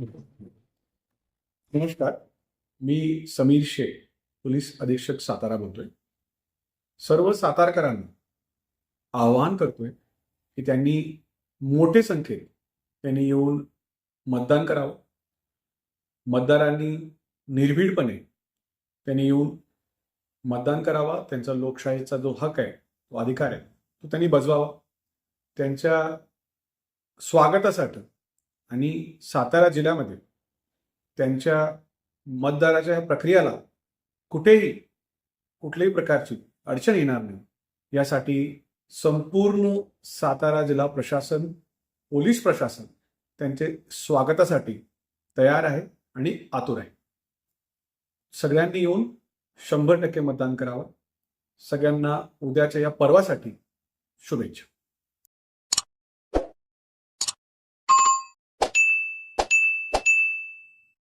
नमस्कार. मी समीर शेख पोलीस अधीक्षक सातारा बोलतोय. सर्व सातारकरांना आवाहन करतोय की त्यांनी मोठे संख्येत त्यांनी येऊन मतदान करावं. मतदारांनी निर्भीडपणे त्यांनी येऊन मतदान करावा. त्यांचा लोकशाहीचा जो हक आहे तो अधिकार आहे तो त्यांनी बजवावा. त्यांच्या स्वागतासाठी आणि सातारा जिल्ह्यामध्ये त्यांच्या मतदाराच्या ह्या प्रक्रियेला कुठेही कुठल्याही प्रकारची अडचण येणार नाही. यासाठी संपूर्ण सातारा जिल्हा प्रशासन पोलीस प्रशासन त्यांचे स्वागतासाठी तयार आहे आणि आतुर आहे. सगळ्यांनी येऊन शंभर टक्के मतदान करावं. सगळ्यांना उद्याच्या या पर्वासाठी शुभेच्छा.